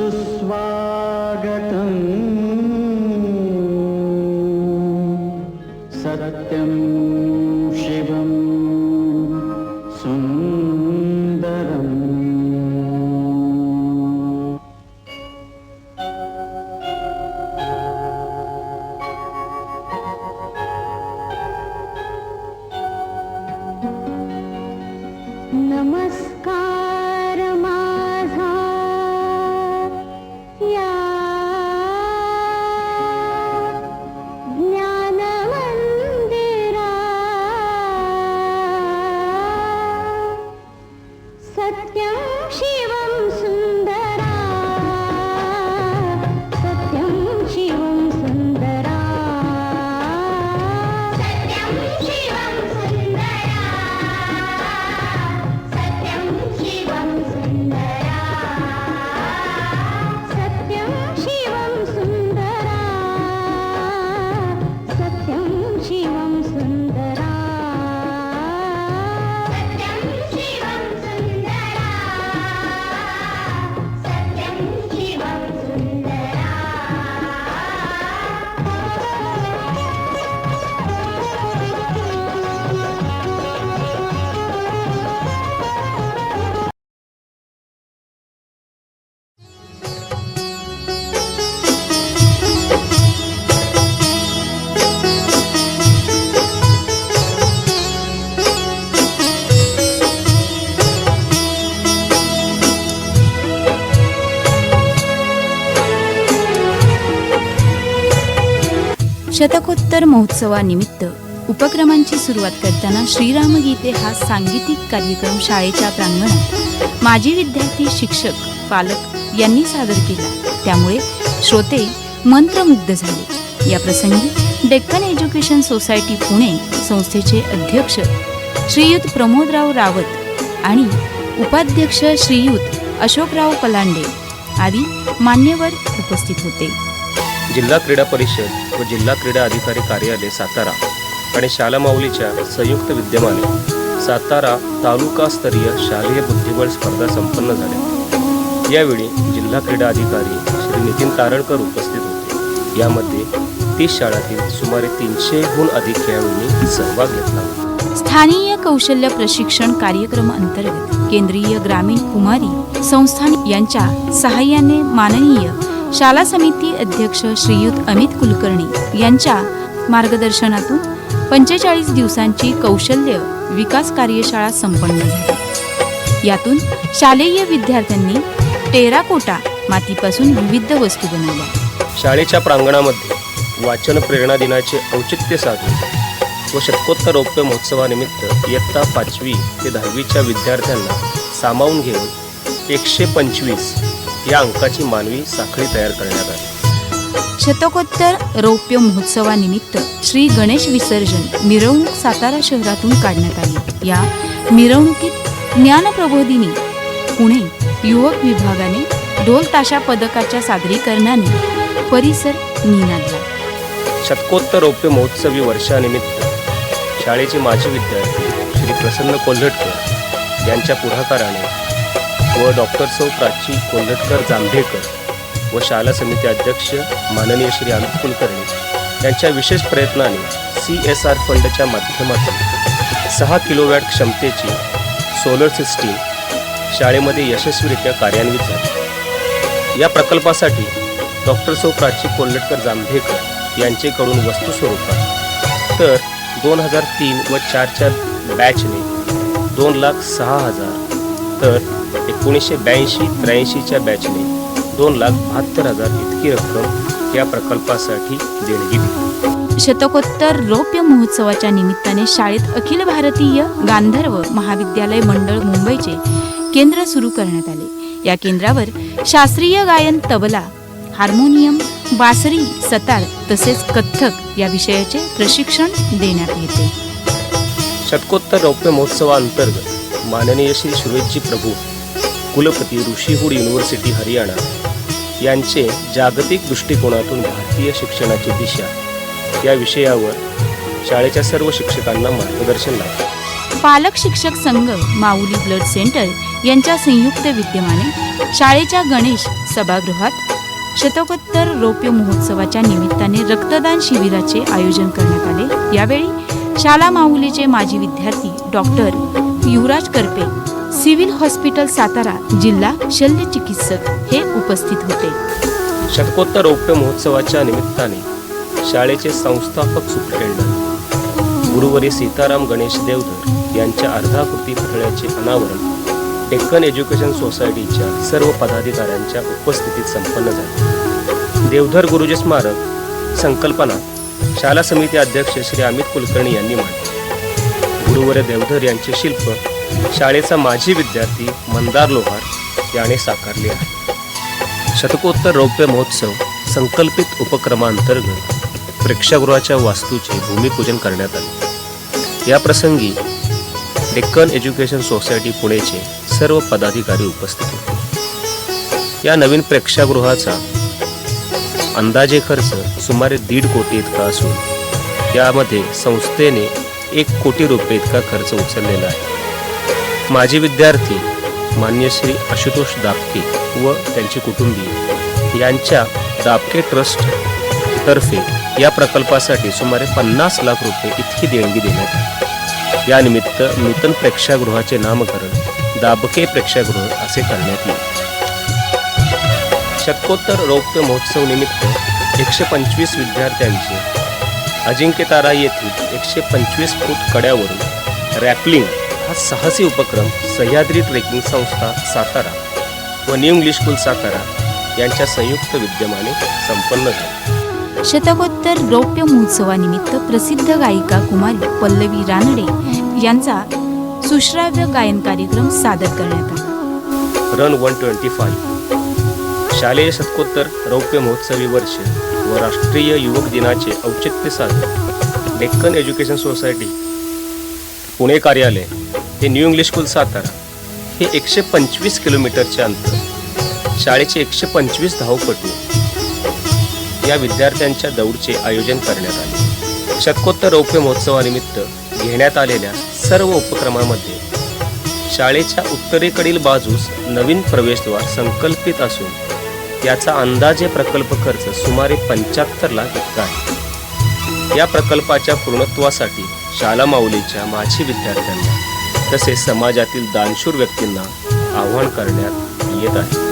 सुस्वागतम् शतकोत्तर महोत्सवानिमित्त उपक्रमांची सुरुवात करताना श्रीरामगीते हा सांगीतिक कार्यक्रम शाळेच्या प्रांगणात माजी विद्यार्थी शिक्षक पालक यांनी सादर केला. त्यामुळे श्रोते मंत्रमुग्ध झाले. या प्रसंगी डेक्कन एज्युकेशन सोसायटी पुणे संस्थेचे अध्यक्ष श्रीयुत प्रमोदराव रावत आणि उपाध्यक्ष श्रीयुत अशोकराव पलांडे आदी मान्यवर उपस्थित होते. जिल्हा क्रीडा परिषद व जिल्हा क्रीडा अधिकारी कार्यालय सातारा आणि शाला माऊलीच्या संयुक्त विद्यमाने सातारा तालुकास्तरीय शालेय बुद्धिबळ स्पर्धा संपन्न झाल्या. यावेळी जिल्हा क्रीडा अधिकारी श्री नितीन तारळकर उपस्थित होते. यामध्ये तीस शाळातील सुमारे तीनशेहून अधिक खेळाडूंनी सहभाग घेतला स्थानीय कौशल्य प्रशिक्षण कार्यक्रम अंतर्गत केंद्रीय ग्रामीण कुमारी संस्थान यांच्या सहाय्याने माननीय शाला समिती अध्यक्ष श्रीयुत अमित कुलकर्णी यांच्या मार्गदर्शनातून पंचेचाळीस दिवसांची कौशल्य विकास कार्यशाळा संपन्न झाली. यातून शालेय विद्यार्थ्यांनी टेराकोटा मातीपासून विविध वस्तू बनवल्या. शाळेच्या प्रांगणामध्ये वाचन प्रेरणा दिनाचे औचित्य साधून व शतकोत्तर रौप्य महोत्सवानिमित्त इयत्ता पाचवी ते दहावीच्या विद्यार्थ्यांना सामावून घेऊन एकशे पंचवीस या अंकाची मानवी साखळी तयार करण्यात आली. शतकोत्तर रौप्य महोत्सवानिमित्त श्री गणेश विसर्जन मिरवणूक सातारा शहरातून काढण्यात आली. या मिरवणुकीत ज्ञानप्रबोधिनी पुणे युवक विभागाने ढोल ताशा पदकाच्या सादरीकरणाने परिसर निनादला. शतकोत्तर रौप्य महोत्सवी वर्षानिमित्त शाळेचे माजी विद्यार्थी श्री प्रसन्न कोल्हटकर यांच्या पुढाकाराने व डॉक्टर सौ प्राची कोल्हटकर जांभेकर व शाला समिती अध्यक्ष माननीय श्री अमित कुलकर्णी यांच्या विशेष प्रयत्नाने सी एस आर फंडच्या माध्यमातून सहा किलोवॅट क्षमतेची सोलर सिस्टीम शाळेमध्ये यशस्वीरित्या कार्यान्वित झाली. या प्रकल्पासाठी डॉक्टर सौ प्राची कोल्हटकर जांभेकर यांचेकडून वस्तू स्वरूपात तर दोन हजार तीन व चारच्या बॅचने दोन लाख सहा हजार तर एकोणीसशे ब्याऐंशी त्र्याऐंशीच्या बॅचने दोन लाख बहात्तर हजार इतकी रक्कम या प्रकल्पासाठी देणगी दिली. शतकोत्तर रौप्य महोत्सवाच्या निमित्ताने शाळेत अखिल भारतीय गांधर्व महाविद्यालय मंडळ मुंबईचे केंद्र सुरू करण्यात आले. या केंद्रावर शास्त्रीय गायन तबला हार्मोनियम बासरी सतार तसेच कथ्थक या विषयाचे प्रशिक्षण देण्यात येते. शतकोत्तर रौप्य महोत्सवाअंतर्गत माननीय श्री सुरेशजी प्रभू कुलपती ऋषीहूड युनिव्हर्सिटी हरियाणा. यांचे जागतिक दृष्टिकोनातून भारतीय शिक्षणाची दिशा या विषयावर शाळेच्या सर्व शिक्षकांना मार्गदर्शन लाभले पालक शिक्षक संघ माऊली ब्लड सेंटर यांच्या संयुक्त विद्यमाने शाळेच्या गणेश सभागृहात शतकोत्तर रौप्य महोत्सवाच्या निमित्ताने रक्तदान शिबिराचे आयोजन करण्यात आले. यावेळी शाला माहुलीचे माजी विद्यार्थी doctor Yuvraj Karpe civil hospital Satara जिल्हा शल्य चिकित्सक हे उपस्थित होते. शतकोत्तर रौप्य महोत्सवाच्या निमित्ताने शाळेचे संस्थापक सुप्रिटेंडंट गुरुवारी सीताराम गणेश देवधर यांच्या अर्धाकृती पुतळ्याचे अनावरण डेक्कन एज्युकेशन सोसायटीच्या सर्व पदाधिकाऱ्यांच्या उपस्थितीत संपन्न झाले. देवधर गुरुजी स्मारक संकल्पना शाला समिती अध्यक्ष श्री अमित कुलकर्णी यांनी मांडली. गुरुवर देवधर यांचे शिल्प शाळेचा माजी विद्यार्थी मंदार लोहार याने साकारले आहे. शतकोत्तर रौप्य महोत्सव संकल्पित उपक्रमांतर्गत प्रेक्षागृहाच्या वास्तूचे भूमिपूजन करण्यात आले. या प्रसंगी डेक्कन एज्युकेशन सोसायटी पुणेचे सर्व पदाधिकारी उपस्थित होते. या नवीन प्रेक्षागृहाचा अंदाजे खर्च सुमारे दीड कोटी इतका असून यामध्ये संस्थेने एक कोटी रुपये इतका खर्च उचललेला आहे. माजी विद्यार्थी मान्य श्री आशुतोष दापके व त्यांचे कुटुंबीय यांच्या दापके ट्रस्ट तर्फे या प्रकल्पासाठी सुमारे पन्नास लाख रुपये इतकी देणगी देण्यात आली. यानिमित्त नूतन प्रेक्षागृहाचे नामकरण दाबके प्रेक्षागृह असे करण्यात येईल. शतकोत्तर रौप्य महोत्सव निमित्त एकशे पंचवीस विद्यार्थ्यांचे अजिंक्यतारा येथील एकशे पंचवीस फूट कड्यावरून रॅपलिंग हा साहसी उपक्रम सह्याद्री ट्रेकिंग संस्था सातारा व न्यू इंग्लिश स्कूल सातारा यांच्या संयुक्त विद्यमाने संपन्न झाले. शतकोत्तर रौप्य महोत्सवानिमित्त प्रसिद्ध गायिका कुमारी पल्लवी रानडे यांचा सुश्राव्य गायन कार्यक्रम सादर करण्यात आला. Run one twenty five. शालेय शतकोत्तर रौप्य महोत्सवी वर्ष व राष्ट्रीय युवक दिनाचे औचित्य साधून डेक्कन एज्युकेशन सोसायटी पुणे कार्यालय हे न्यू इंग्लिश स्कूल सातारा हे एकशे पंचवीस किलोमीटरचे अंतर शाळेचे एकशे पंचवीस धावपटू या विद्यार्थ्यांच्या दौडचे आयोजन करण्यात आले. शतकोत्तर रौप्य महोत्सवानिमित्त घेण्यात आलेल्या सर्व उपक्रमामध्ये शाळेच्या उत्तरेकडील बाजूस नवीन प्रवेशद्वार संकल्पित असून याचा अंदाजे प्रकल्प खर्च सुमारे पंच्याहत्तर लाख इतका आहे. या प्रकल्पाच्या पूर्णत्वासाठी शाला माऊलीच्या माझी विद्यार्थ्यांना तसेच समाजातील दानशूर व्यक्तींना आव्हान करण्यात येत आहे.